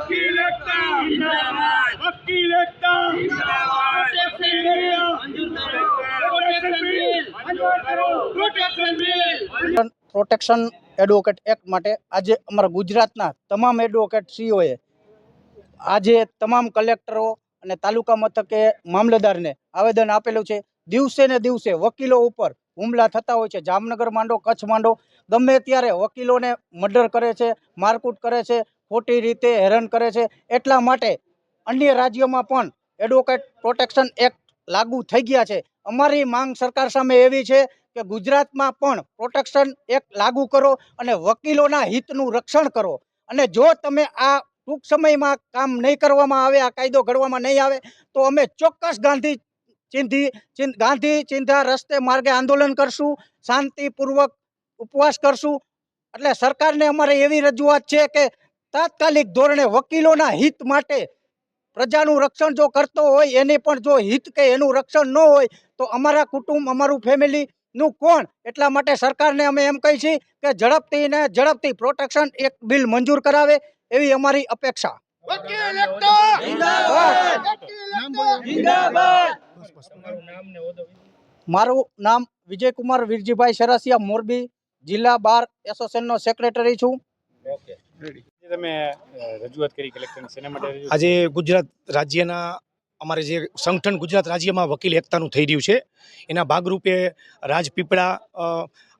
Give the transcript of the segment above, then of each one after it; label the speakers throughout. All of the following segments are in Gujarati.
Speaker 1: વકીલ એકતા વકીલ એકતા વકીલ
Speaker 2: પ્રોટેક્શન એડવોકેટ એક્ટ માટે આજે અમારા ગુજરાતના તમામ એડવોકેટશ્રીઓએ આજે તમામ કલેક્ટરો અને તાલુકા મથકે મામલતદારને આવેદન આપેલું છે. દિવસે ને દિવસે વકીલો ઉપર હુમલા થતા હોય છે. જામનગર માંડો, કચ્છ માંડો, ગમે ત્યારે વકીલોને મર્ડર કરે છે, મારકૂટ કરે છે, ખોટી રીતે હેરાન કરે છે, એટલા માટે અન્ય રાજ્યોમાં પણ એડવોકેટ પ્રોટેક્શન એક્ટ લાગુ થઈ ગયા છે. અમારી માંગ સરકાર સામે એવી છે કે ગુજરાતમાં પણ પ્રોટેક્શન એક્ટ લાગુ કરો અને વકીલોના હિતનું રક્ષણ કરો. અને જો તમે આ ટૂંક સમયમાં કામ નહીં કરવામાં આવે, આ કાયદો ઘડવામાં નહીં આવે, તો અમે ચોક્કસ ગાંધી ચિંધી ચિંધ ગાંધી ચિંધા રસ્તે માર્ગે આંદોલન કરશું શાંતિપૂર્વક ઉપવાસ કરશું. એટલે સરકારને અમારે એવી રજૂઆત છે કે તાત્કાલિક ધોરણે વકીલોના હિત માટે પ્રજાનું રક્ષણ જો કરતો હોય એને પણ જો હિત કે એનું રક્ષણ ન હોય તો અમારા કુટુંબ અમારું ફેમિલી નું કોણ? એટલા માટે સરકારને અમે એમ કહી છીએ કે ઝડપથી ને ઝડપથી પ્રોટેક્શન એક બિલ મંજૂર કરાવે એવી અમારી અપેક્ષા.
Speaker 1: વકીલ જિંદાબાદ!
Speaker 2: મારું નામ વિજયકુમાર વીરજીભાઈ સરાસિયા મોરબી જિલ્લા બાર એસોસિએશનનો સેક્રેટરી છું.
Speaker 3: તમે રજૂઆત કરી
Speaker 4: આજે ગુજરાત રાજ્યના અમારે જે સંગઠન ગુજરાત રાજ્યમાં વકીલ એકતાનું થઈ રહ્યું છે એના ભાગરૂપે રાજપીપળા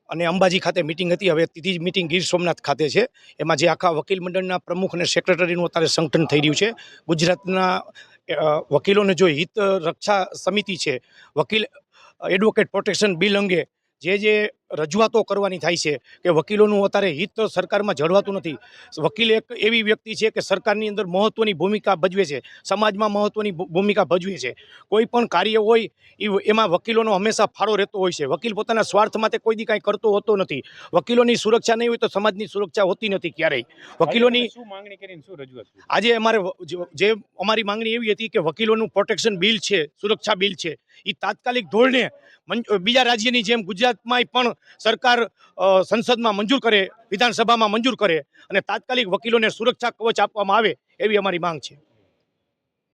Speaker 4: અને અંબાજી ખાતે મિટિંગ હતી. હવે ત્રીજી જ મિટિંગ ગીર સોમનાથ ખાતે છે. એમાં જે આખા વકીલ મંડળના પ્રમુખ અને સેક્રેટરીનું અત્યારે સંગઠન થઈ રહ્યું છે. ગુજરાતના વકીલોને જો હિત રક્ષા સમિતિ છે વકીલ એડવોકેટ પ્રોટેક્શન બિલ અંગે જે જે રજૂઆતો કરવાની થાય છે કે વકીલોનું અત્યારે હિત સરકારમાં જળવાતું નથી. વકીલ એક એવી વ્યક્તિ છે કે સરકારની અંદર મહત્ત્વની ભૂમિકા ભજવે છે સમાજમાં મહત્ત્વની ભૂમિકા ભજવે છે. કોઈ પણ કાર્ય હોય એ એમાં વકીલોનો હંમેશા ફાળો રહેતો હોય છે. વકીલ પોતાના સ્વાર્થ માટે કોઈ દી કાંઈ કરતો હોતો નથી. વકીલોની સુરક્ષા નહીં હોય તો સમાજની સુરક્ષા હોતી નથી ક્યારેય. વકીલોની
Speaker 3: શું માંગણી કરીને શું રજૂઆત
Speaker 4: આજે અમારે જે- અમારી માંગણી એવી હતી કે વકીલોનું પ્રોટેક્શન બિલ છે સુરક્ષા બિલ છે એ તાત્કાલિક ધોરણે બીજા રાજ્યની જેમ ગુજરાતમાં પણ સરકાર સંસદમાં મંજૂર કરે, વિધાનસભામાં મંજૂર કરે અને તાત્કાલિક વકીલોને સુરક્ષા કવચ આપવામાં આવે એવી અમારી માંગ છે.